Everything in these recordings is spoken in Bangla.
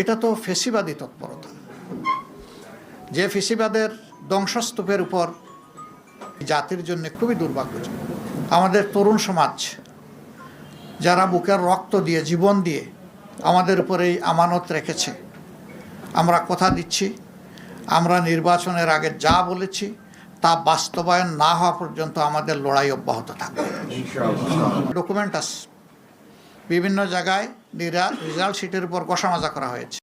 এটা তো ফেসিবাদী তৎপরতা। যে ফেসিবাদের ধ্বংসস্তূপের উপর জাতির জন্য খুবই দুর্ভাগ্যজনক। আমাদের তরুণ সমাজ যারা বুকের রক্ত দিয়ে জীবন দিয়ে আমাদের উপরে এই আমানত রেখেছে আমরা কথা দিচ্ছি আমরা নির্বাচনের আগে যা বলেছি তা বাস্তবায়ন না হওয়া পর্যন্ত আমাদের লড়াই অব্যাহত থাকবে। ডকুমেন্টাস বিভিন্ন জায়গায় রেজাল্ট শিটের উপর কষামাজা করা হয়েছে।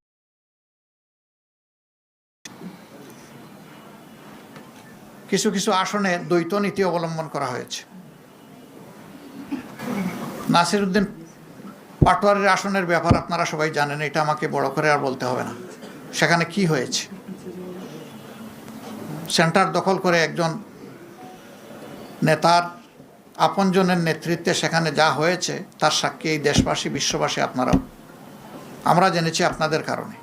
কিছু কিছু আসনে দ্বৈত নীতি অবলম্বন করা হয়েছে। নাসিরুদ্দিন পাটোয়ারির আসনের ব্যাপার আপনারা সবাই জানেন, এটা আমাকে বড় করে আর বলতে হবে না। সেখানে কি হয়েছে? সেন্টার দখল করে একজন নেতার আপনজনের নেতৃত্বে সেখানে যা হয়েছে, তার সাক্ষী এই দেশবাসী, বিশ্ববাসী আপনারাও। আমরা জেনেছি আপনাদের কারণে।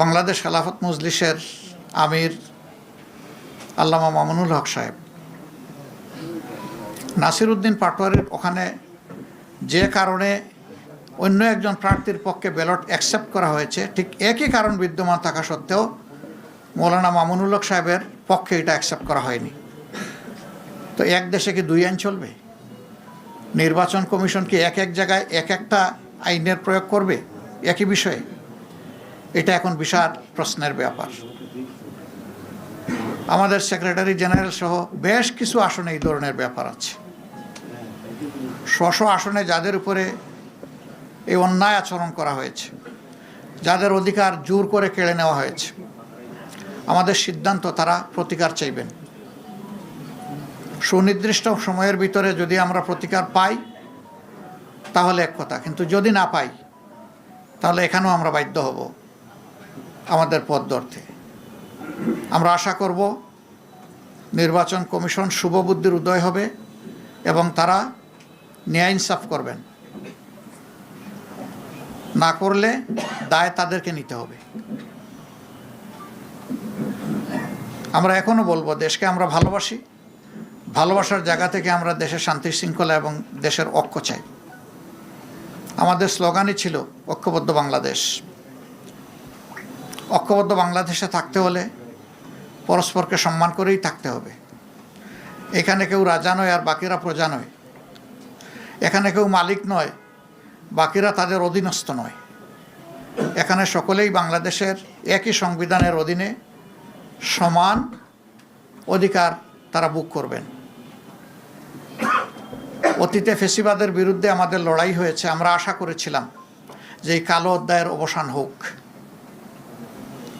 বাংলাদেশ খেলাফত মজলিসের আমির আল্লামা মামুনুল হক সাহেব। নাসির উদ্দিন পাটোয়ারির ওখানে যে কারণে অন্য একজন প্রার্থীর পক্ষে ব্যালট অ্যাকসেপ্ট করা হয়েছে, ঠিক একই কারণ বিদ্যমান থাকা সত্ত্বেও মৌলানা মামুনুল হক সাহেবের পক্ষে এটা অ্যাকসেপ্ট করা হয়নি। তো এক দেশে কি দুই আইন চলবে? নির্বাচন কমিশন কি এক এক জায়গায় এক একটা আইনের প্রয়োগ করবে? একই বিষয়ে? এটা এখন বিশাল প্রশ্নের ব্যাপার। আমাদের সেক্রেটারি জেনারেল সহ বেশ কিছু আসনে এই ধরনের ব্যাপার আছে। স্ব আসনে যাদের উপরে এই অন্যায় আচরণ করা হয়েছে, যাদের অধিকার জোর করে কেড়ে নেওয়া হয়েছে, আমাদের সিদ্ধান্ত তারা প্রতিকার চাইবেন। সুনির্দিষ্ট সময়ের ভিতরে যদি আমরা প্রতিকার পাই, তাহলে এক কথা। কিন্তু যদি না পাই, তাহলে এখানেও আমরা বাধ্য হব আমাদের পথ ধরতে। আমরা আশা করব নির্বাচন কমিশন শুভবুদ্ধির উদয় হবে এবং তারা ন্যায় ইনসাফ করবেন। না করলে দায় তাদেরকে নিতে হবে। আমরা এখনও বলব, দেশকে আমরা ভালোবাসি। ভালোবাসার জায়গা থেকে আমরা দেশের শান্তি শৃঙ্খলা এবং দেশের ঐক্য চাই। আমাদের স্লোগানই ছিল ঐক্যবদ্ধ বাংলাদেশ। ঐক্যবদ্ধ বাংলাদেশে থাকতে হলে পরস্পরকে সম্মান করেই থাকতে হবে। এখানে কেউ রাজা নয় আর বাকিরা প্রজা নয়। এখানে কেউ মালিক নয়, বাকিরা তাদের অধীনস্থ নয়। এখানে সকলেই বাংলাদেশের একই সংবিধানের অধীনে সমান অধিকার তারা বুক করবেন। অতীতে ফেসিবাদের বিরুদ্ধে আমাদের লড়াই হয়েছে আমরা আশা করেছিলাম যে এই কালো অধ্যায়ের অবসান হোক।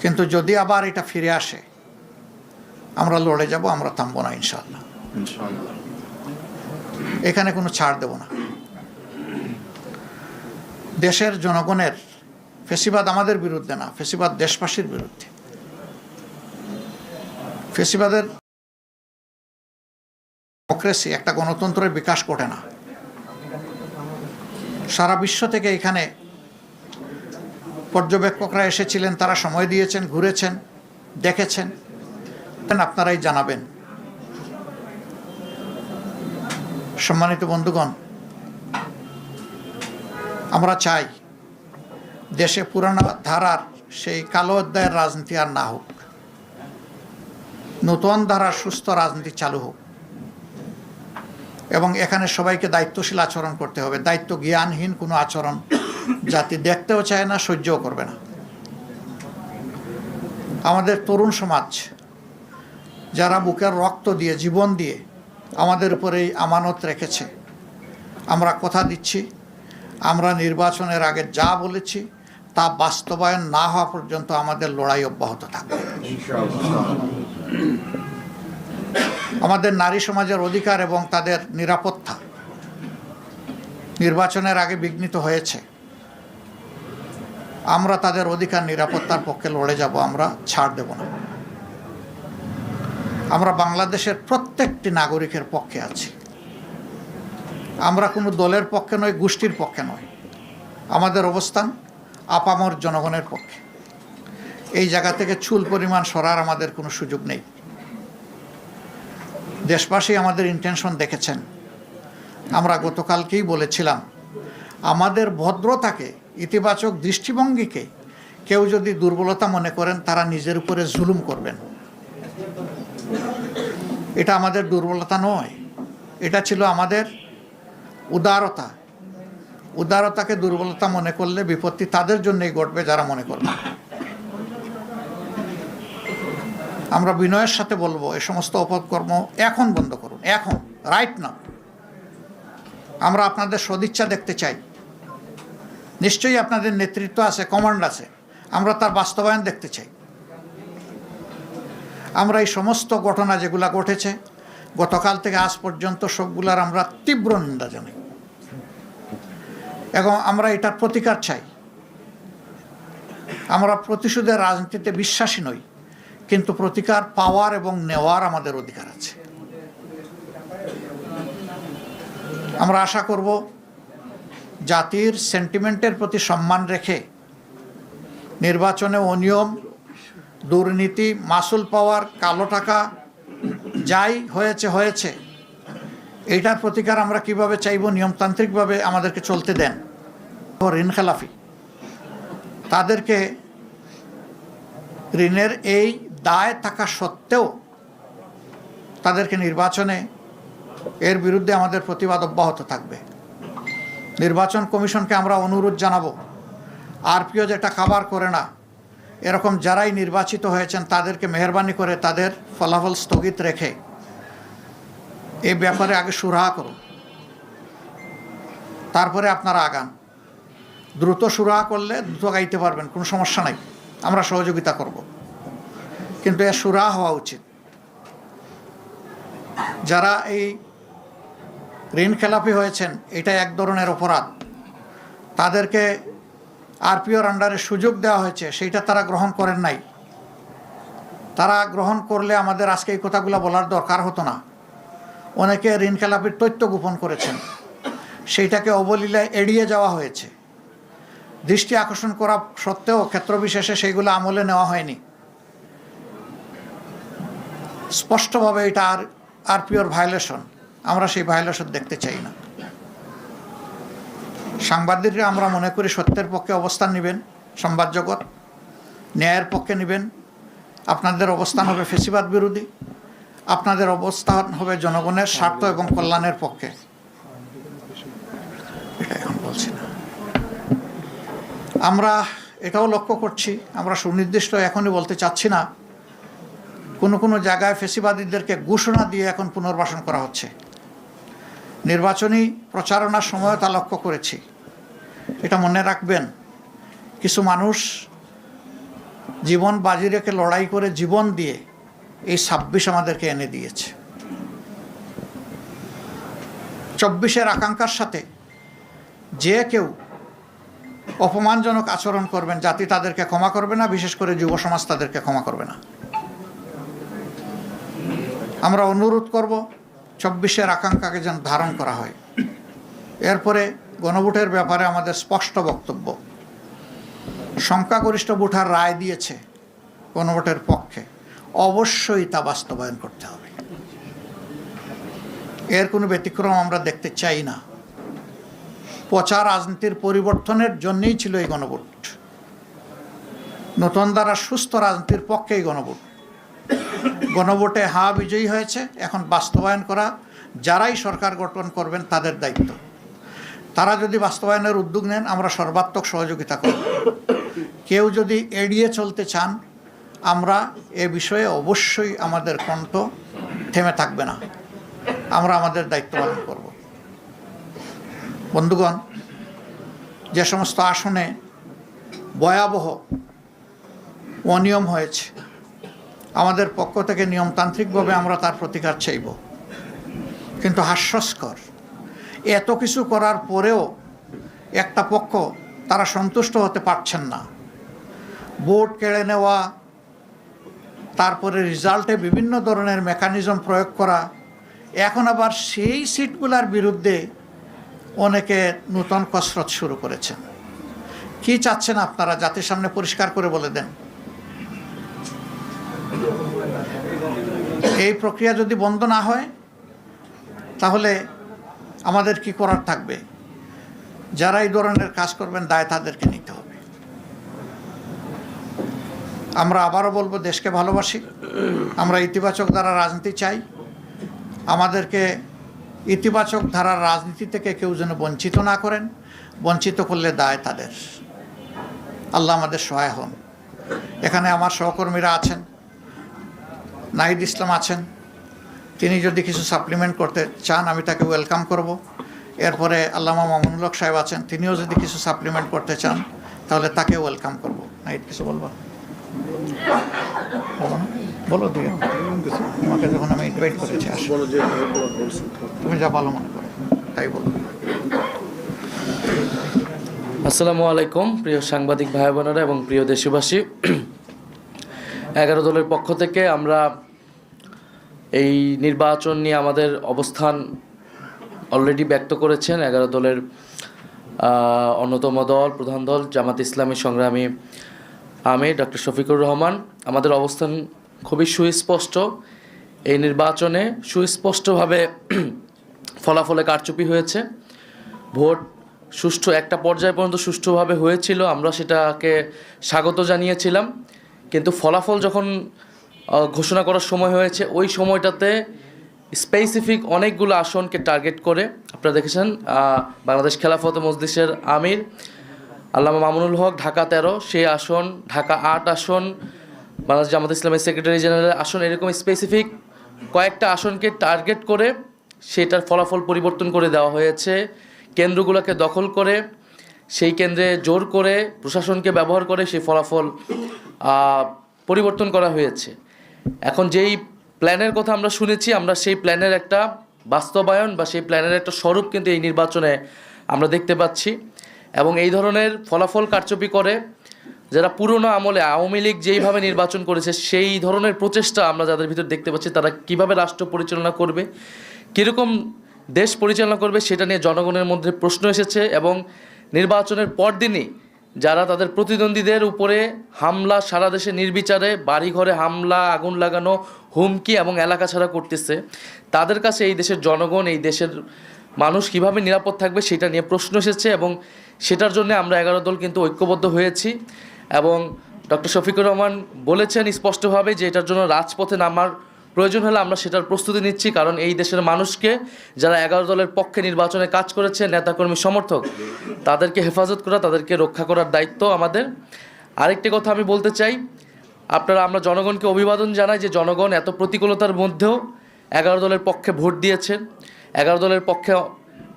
কিন্তু যদি আবার এটা ফিরে আসে আমরা লড়ে যাব আমরা থামবো না ইনশাল্লাহ এখানে কোনো ছাড় দেব না। দেশের জনগণের ফেসিবাদ আমাদের বিরুদ্ধে না ফেসিবাদ দেশবাসীর বিরুদ্ধে। ফেসিবাদের ডেমোক্রেসি একটা গণতন্ত্রের বিকাশ ঘটে না। সারা বিশ্ব থেকে এখানে পর্যবেক্ষকরা এসেছিলেন, তারা সময় দিয়েছেন, ঘুরেছেন, দেখেছেন। আপনারাই জানাবেন। সম্মানিত বন্ধুগণ, আমরা চাই দেশে পুরানো ধারার সেই কালো অধ্যায়ের রাজনীতি আর না হোক। নতুন ধারার সুস্থ রাজনীতি চালু হোক। এবং এখানে সবাইকে দায়িত্বশীল আচরণ করতে হবে। দায়িত্ব জ্ঞানহীন কোনো আচরণ জাতি দেখতেও চায় না, সহ্যও করবে না। আমাদের তরুণ সমাজ, যারা বুকের রক্ত দিয়ে, জীবন দিয়ে আমাদের উপরে এই আমানত রেখেছে, আমরা কথা দিচ্ছি, আমরা নির্বাচনের আগে যা বলেছি, তা বাস্তবায়ন না হওয়া পর্যন্ত আমাদের লড়াই অব্যাহত থাকবে। আমাদের নারী সমাজের অধিকার এবং তাদের নিরাপত্তা নির্বাচনের আগে বিঘ্নিত হয়েছে। আমরা তাদের অধিকার নিরাপত্তার পক্ষে লড়ে যাব, আমরা ছাড় দেব না। আমরা বাংলাদেশের প্রত্যেকটি নাগরিকের পক্ষে আছি। আমরা কোনো দলের পক্ষে নয় গোষ্ঠীর পক্ষে নয় আমাদের অবস্থান আপামর জনগণের পক্ষে। এই জায়গা থেকে চুল পরিমাণ সরার আমাদের কোনো সুযোগ নেই। দেশবাসী আমাদের ইন্টেনশন দেখেছেন। আমরা গতকালকেই বলেছিলাম, আমাদের ভদ্রতাকে, ইতিবাচক দৃষ্টিভঙ্গিকে কেউ যদি দুর্বলতা মনে করেন, তারা নিজের উপরে জুলুম করবেন। এটা আমাদের দুর্বলতা নয়, এটা ছিল আমাদের উদারতা। উদারতাকে দুর্বলতা মনে করলে বিপত্তি তাদের জন্যই ঘটবে যারা মনে করবে। আমরা বিনয়ের সাথে বলব, এ সমস্ত অপকর্ম এখন বন্ধ করুন, এখন রাইট না আমরা আপনাদের সদিচ্ছা দেখতে চাই। নিশ্চয়ই আপনাদের নেতৃত্ব আছে কমান্ড আছে। আমরা তার বাস্তবায়ন দেখতে চাই। আমরা এই সমস্ত ঘটনা যেগুলা ঘটেছে, গতকাল থেকে আজ পর্যন্ত সবগুলার আমরা তীব্র নিন্দা জানাই। এবং আমরা এটার প্রতিকার চাই। আমরা প্রতিশোধের রাজনীতিতে বিশ্বাসী নই। কিন্তু প্রতিকার পাওয়ার এবং নেওয়ার আমাদের অধিকার আছে। আমরা আশা করব জাতির সেন্টিমেন্টের প্রতি সম্মান রেখে নির্বাচনে অনিয়ম, দুর্নীতি, মাসুল পাওয়ার কালো টাকা যাই হয়েছে হয়েছে, এইটার প্রতিকার আমরা কীভাবে চাইব, নিয়মতান্ত্রিকভাবে আমাদেরকে চলতে দেন। ঋণ খেলাফি, তাদেরকে ঋণের এই দায় থাকা সত্ত্বেও তাদেরকে নির্বাচনে এর বিরুদ্ধে আমাদের প্রতিবাদ অব্যাহত থাকবে। নির্বাচন কমিশনকে আমরা অনুরোধ জানাব, আরপিও যেটা খাবার করে না, এরকম যারাই নির্বাচিত হয়েছেন তাদেরকে মেহরবানি করে তাদের ফলাফল স্থগিত রেখে এই ব্যাপারে আগে সুরাহা করুন। তারপরে আপনারা আগান। দ্রুত সুরাহা করলে দ্রুত গাইতে পারবেন, কোনো সমস্যা নাই। আমরা সহযোগিতা করব। কিন্তু এর সুরাহা হওয়া উচিত। যারা এই ঋণ খেলাপি হয়েছেন, এটা এক ধরনের অপরাধ। তাদেরকে আরপিওর আন্ডারে সুযোগ দেওয়া হয়েছে, সেইটা তারা গ্রহণ করেন নাই। তারা গ্রহণ করলে আমাদের আজকে এই কথাগুলো বলার দরকার হতো না। অনেকে ঋণ খেলাপির তথ্য গোপন করেছেন। সেইটাকে অবলীলায় এড়িয়ে যাওয়া হয়েছে। দৃষ্টি আকর্ষণ করা সত্ত্বেও ক্ষেত্রবিশেষে সেইগুলো আমলে নেওয়া হয়নি। স্পষ্টভাবে এটা আর আরপিওর ভায়োলেশন আমরা সেই ভায়োলেশন দেখতে চাই না। সাংবাদিকরা আমরা মনে করি সত্যের পক্ষে অবস্থান নেবেন, সংবাদ জগৎ। ন্যায়ের পক্ষে নেবেন। আপনাদের অবস্থান হবে ফেসিবাদ বিরোধী। আপনাদের অবস্থান হবে জনগণের স্বার্থ এবং কল্যাণের পক্ষে। এখন আমরা এটাও লক্ষ্য করছি, আমরা সুনির্দিষ্ট এখনই বলতে চাচ্ছি না কোনো কোনো জায়গায় ফেসিবাদীদেরকে ঘোষণা দিয়ে এখন পুনর্বাসন করা হচ্ছে। নির্বাচনী প্রচারণার সময় তা লক্ষ্য করেছি। এটা মনে রাখবেন, কিছু মানুষ জীবন বাজি রেখে লড়াই করে জীবন দিয়ে এই ছাব্বিশ আমাদেরকে এনে দিয়েছে। চব্বিশের আকাঙ্ক্ষার সাথে যে কেউ অপমানজনক আচরণ করবেন, জাতি তাদেরকে ক্ষমা করবে না, বিশেষ করে যুব সমাজ তাদেরকে ক্ষমা করবে না। আমরা অনুরোধ করব চব্বিশের আকাঙ্ক্ষাকে যেন ধারণ করা হয়। এরপরে গণভোটের ব্যাপারে আমাদের স্পষ্ট বক্তব্য। সংখ্যাগরিষ্ঠ ভোটার রায় দিয়েছে গণভোটের পক্ষে। অবশ্যই তা বাস্তবায়ন করতে হবে। এর কোনো ব্যতিক্রম আমরা দেখতে চাই না। পচা রাজনীতির পরিবর্তনের জন্যই ছিল এই গণভোট। নতুন দ্বারা সুস্থ রাজনীতির পক্ষেই গণভোট। গণভোটে হা বিজয়ী হয়েছে। এখন বাস্তবায়ন করা যারাই সরকার গঠন করবেন তাদের দায়িত্ব। তারা যদি বাস্তবায়নের উদ্যোগ নেন, আমরা সর্বাত্মক সহযোগিতা করব। কেউ যদি এড়িয়ে চলতে চান, আমরা এ বিষয়ে অবশ্যই আমাদের কণ্ঠ থেমে থাকবে না। আমরা আমাদের দায়িত্ব পালন করব। বন্ধুগণ, যে সমস্ত আসনে ভয়াবহ অনিয়ম হয়েছে আমাদের পক্ষ থেকে নিয়মতান্ত্রিকভাবে আমরা তার প্রতিকার চাইব। কিন্তু হাস্যস্কর। এত কিছু করার পরেও একটা পক্ষ তারা সন্তুষ্ট হতে পারছেন না। ভোট কেড়ে নেওয়া, তারপরে রেজাল্টে বিভিন্ন ধরনের মেকানিজম প্রয়োগ করা, এখন আবার সেই সিটগুলার বিরুদ্ধে অনেকে নূতন কসরত শুরু করেছেন। কি চাচ্ছেন আপনারা? জাতির সামনে পরিষ্কার করে বলে দেন। এই প্রক্রিয়া যদি বন্ধ না হয়, তাহলে আমাদের কি করার থাকবে? যারা এই ধরনের কাজ করবেন, দায় তাদেরকে নিতে হবে। আমরা আবারও বলব, দেশকে ভালোবাসি। আমরা ইতিবাচক দ্বারা রাজনীতি চাই। আমাদেরকে ইতিবাচক ধারার রাজনীতি থেকে কেউ যেন বঞ্চিত না করেন। বঞ্চিত করলে দায় তাদের। আল্লাহ আমাদের সহায় হন। এখানে আমার সহকর্মীরা আছেন। নাহিদ ইসলাম আছেন। তিনি যদি কিছু সাপ্লিমেন্ট করতে চান, আমি তাকে ওয়েলকাম করব। এরপরে আল্লামা মামুনুল সাহেব আছেন, তিনিও যদি কিছু সাপ্লিমেন্ট করতে চান, তাহলে তাকে ওয়েলকাম করব। নাহিদ, কিছু বলব? বলো দিয়ে। তোমাকে যখন আমি ইনভাইট করেছি তুমি যা ভালো মনে করো, তাই বলো। আসসালামু আলাইকুম, প্রিয় সাংবাদিক ভাই বোনেরা এবং প্রিয় দেশবাসী। এগারো দলের পক্ষ থেকে আমরা এই নির্বাচন নিয়ে আমাদের অবস্থান অলরেডি ব্যক্ত করেছেন। এগারো দলের অন্যতম দল, প্রধান দল, জামাত ইসলামী সংগ্রামী আমি ডক্টর শফিকুর রহমান। আমাদের অবস্থান খুবই সুস্পষ্ট। এই নির্বাচনে সুস্পষ্টভাবে ফলাফলে কারচুপি হয়েছে। ভোট সুষ্ঠু একটা পর্যায় পর্যন্ত সুষ্ঠুভাবে হয়েছিল। আমরা সেটাকে স্বাগত জানিয়েছিলাম। কিন্তু ফলাফল যখন ঘোষণা করার সময় হয়েছে, ওই সময়টাতে স্পেসিফিক অনেকগুলো আসনকে টার্গেট করে, আপনারা দেখেছেন বাংলাদেশ খেলাফত মজলিসের আমির আল্লামা মামুনুল হক, ঢাকা তেরো, সেই আসন, ঢাকা আট আসন, বাংলাদেশ জামাত ইসলামের সেক্রেটারি জেনারেল আসন, এরকম স্পেসিফিক কয়েকটা আসনকে টার্গেট করে সেটার ফলাফল পরিবর্তন করে দেওয়া হয়েছে, কেন্দ্রগুলোকে দখল করে, সেই কেন্দ্রে জোর করে প্রশাসনকে ব্যবহার করে সেই ফলাফল পরিবর্তন করা হয়েছে। এখন যেই প্ল্যানের কথা আমরা শুনেছি, আমরা সেই প্ল্যানের একটা বাস্তবায়ন বা সেই প্ল্যানের একটা স্বরূপ কিন্তু এই নির্বাচনে আমরা দেখতে পাচ্ছি এবং এই ধরনের ফলাফল কারচুপি করে যারা পুরনো আমলে আওয়ামী লীগ যেইভাবে নির্বাচন করেছে, সেই ধরনের প্রচেষ্টা আমরা যাদের ভিতর দেখতে পাচ্ছি, তারা কীভাবে রাষ্ট্র পরিচালনা করবে, কীরকম দেশ পরিচালনা করবে, সেটা নিয়ে জনগণের মধ্যে প্রশ্ন এসেছে এবং নির্বাচনের পরদিনই যারা তাদের প্রতিদ্বন্দ্বীদের উপরে হামলা, সারা দেশে নির্বিচারে বাড়িঘরে হামলা, আগুন লাগানো, হুমকি এবং এলাকা ছাড়া করতেছে, তাদের কাছে এই দেশের জনগণ, এই দেশের মানুষ কীভাবে নিরাপদ থাকবে সেটা নিয়ে প্রশ্ন এসেছে এবং সেটার জন্য আমরা এগারো দল কিন্তু ঐক্যবদ্ধ হয়েছি এবং ডক্টর শফিকুর রহমান বলেছেন স্পষ্টভাবে যে এটার জন্য রাজপথে নামার প্রয়োজন হলে আমরা সেটার প্রস্তুতি নিচ্ছি, কারণ এই দেশের মানুষকে যারা এগারো দলের পক্ষে নির্বাচনে কাজ করেছে, নেতাকর্মী, সমর্থক, তাদেরকে হেফাজত করা, তাদেরকে রক্ষা করার দায়িত্ব আমাদের। আরেকটি কথা আমি বলতে চাই, আপনারা, আমরা জনগণকে অভিবাদন জানাই যে জনগণ এত প্রতিকূলতার মধ্যেও এগারো দলের পক্ষে ভোট দিয়েছেন, এগারো দলের পক্ষে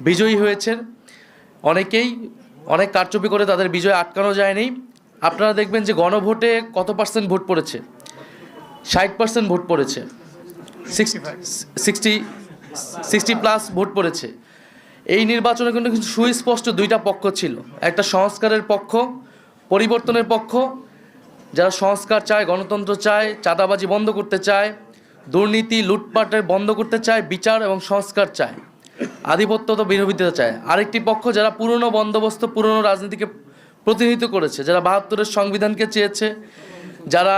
বিজয়ী হয়েছেন। অনেকেই অনেক কারচুপি করে তাদের বিজয় আটকানো যায়নি। আপনারা দেখবেন যে গণভোটে কত পার্সেন্ট ভোট পড়েছে? ষাট পার্সেন্ট ভোট পড়েছে। সিক্সটি সিক্সটি প্লাস ভোট পড়েছে। এই নির্বাচনে কিন্তু কিছু সুস্পষ্ট দুইটা পক্ষ ছিল। একটা সংস্কারের পক্ষ, পরিবর্তনের পক্ষ। যারা সংস্কার চায়, গণতন্ত্র চায়, চাঁদাবাজি বন্ধ করতে চায়, দুর্নীতি লুটপাটের বন্ধ করতে চায়, বিচার এবং সংস্কার চায়। আধিপত্য তো বিরোধিতা চায়। আরেকটি পক্ষ যারা পুরনো বন্দোবস্ত, পুরনো রাজনীতিকে প্রতিনিধিত্ব করেছে, যারা বাহাত্তরের সংবিধানকে চেয়েছে, যারা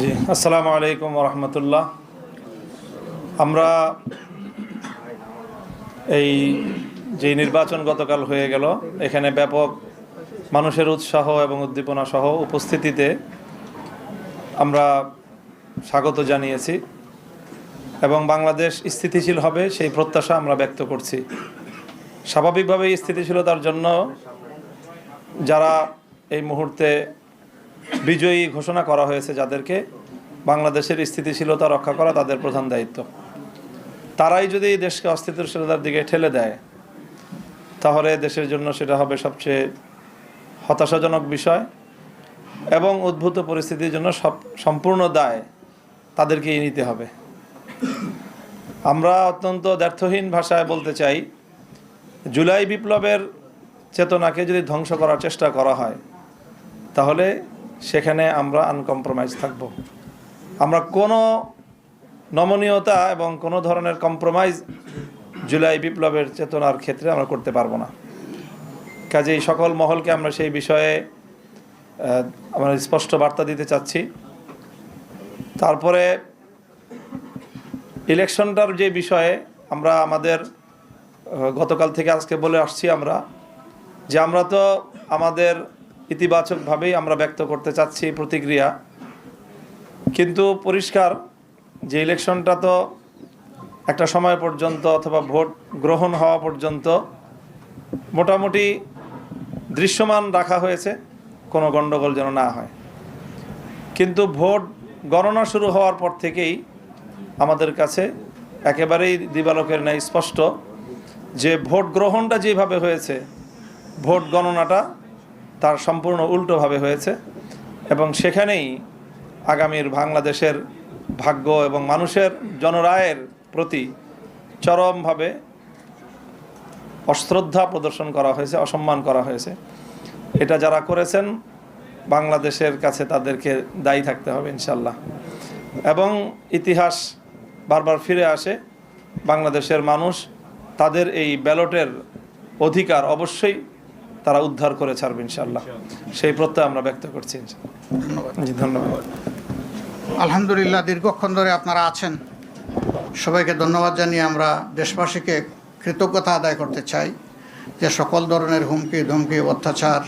জি, আসসালামু আলাইকুম রহমতুল্লাহ আমরা এই যে নির্বাচন গতকাল হয়ে গেল, এখানে ব্যাপক মানুষের উৎসাহ এবং উদ্দীপনা সহ উপস্থিতিতে আমরা স্বাগত জানিয়েছি এবং বাংলাদেশ স্থিতিশীল হবে সেই প্রত্যাশা আমরা ব্যক্ত করছি। স্বাভাবিকভাবেই স্থিতিশীলতার জন্য যারা এই মুহূর্তে বিজয়ী ঘোষণা করা হয়েছে যাদেরকে বাংলাদেশের স্থিতিশীলতা রক্ষা করা তাদের প্রধান দায়িত্ব। তারাই যদি দেশকে অস্থিতিশীলতার দিকে ঠেলে দেয়, তাহলে দেশের জন্য সেটা হবে সবচেয়ে হতাশাজনক বিষয় এবং উদ্ভূত পরিস্থিতির জন্য সব সম্পূর্ণ দায় তাদেরকেই নিতে হবে। আমরা অত্যন্ত দ্ব্যর্থহীন ভাষায় বলতে চাই, জুলাই বিপ্লবের চেতনাকে যদি ধ্বংস করার চেষ্টা করা হয়, তাহলে সেখানে আমরা আনকম্প্রোমাইজ থাকব। আমরা কোনো নমনীয়তা এবং কোনো ধরনের কম্প্রোমাইজ জুলাই বিপ্লবের চেতনার ক্ষেত্রে আমরা করতে পারব না। কাজেই সকল মহলকে আমরা সেই বিষয়ে আমরা স্পষ্ট বার্তা দিতে চাচ্ছি। তারপরে ইলেকশনটার যে বিষয়ে আমরা আমাদের গতকাল থেকে আজকে বলে আসছি আমরা, যে আমরা তো আমাদের ইতিবাচকভাবেই আমরা ব্যক্ত করতে চাচ্ছি প্রতিক্রিয়া। কিন্তু পরিষ্কার, যে ইলেকশনটা তো একটা সময় পর্যন্ত অথবা ভোট গ্রহণ হওয়া পর্যন্ত মোটামুটি দৃশ্যমান রাখা হয়েছে, কোনো গণ্ডগোল যেন না হয়। কিন্তু ভোট গণনা শুরু হওয়ার পর থেকেই আমাদের কাছে একেবারেই দিবালোকের ন্যায় স্পষ্ট যে ভোট গ্রহণটা যেভাবে হয়েছে, ভোট গণনাটা তার সম্পূর্ণ উল্টোভাবে হয়েছে এবং সেখানেই আগামীর বাংলাদেশের ভাগ্য এবং মানুষের জনরায়ের প্রতি চরমভাবে অশ্রদ্ধা প্রদর্শন করা হয়েছে, অসম্মান করা হয়েছে। এটা যারা করেছেন, বাংলাদেশের কাছে তাদেরকে দায়ী থাকতে হবে ইনশাল্লাহ এবং ইতিহাস বারবার ফিরে আসে, বাংলাদেশের মানুষ তাদের এই ব্যালটের অধিকার অবশ্যই তারা উদ্ধার করে ছাড়বে ইনশাল্লাহ সেই প্রত্যয় আমরা ব্যক্ত করছি ধন্যবাদ। জি ধন্যবাদ। আলহামদুলিল্লাহ দীর্ঘক্ষণ ধরে আপনারা আছেন। সবাইকে ধন্যবাদ জানিয়ে আমরা দেশবাসীকে কৃতজ্ঞতা আদায় করতে চাই যে সকল ধরনের হুমকি ধমকি অত্যাচার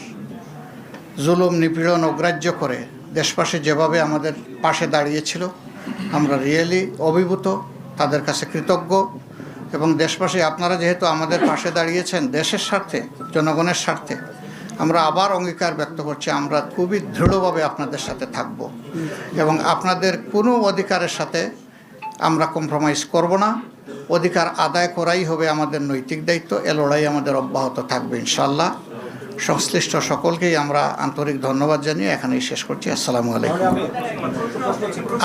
জুলুম নিপীড়ন অগ্রাহ্য করে দেশবাসী যেভাবে আমাদের পাশে দাঁড়িয়েছিল আমরা রিয়েলি অভিভূত তাদের কাছে কৃতজ্ঞ। এবং দেশবাসী, আপনারা যেহেতু আমাদের পাশে দাঁড়িয়েছেন দেশের স্বার্থে, জনগণের স্বার্থে, আমরা আবার অঙ্গীকার ব্যক্ত করছি, আমরা খুবই দৃঢ়ভাবে আপনাদের সাথে থাকব। এবং আপনাদের কোনো অধিকারের সাথে আমরা কম্প্রোমাইজ করব না। অধিকার আদায় করাই হবে আমাদের নৈতিক দায়িত্ব, এ লড়াই আমাদের অব্যাহত থাকবে ইনশাল্লাহ সংশ্লিষ্ট সকলকেই আমরা আন্তরিক ধন্যবাদ জানিয়ে এখানেই শেষ করছি। আসসালামু আলাইকুম।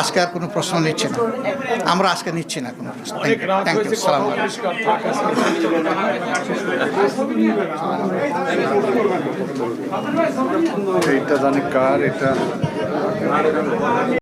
আজকে আর কোনো প্রশ্ন নিচ্ছি না। আমরা আজকে নিচ্ছি না কোনো প্রশ্ন। থ্যাংক ইউ সালাম এইটা জানি কার, এটা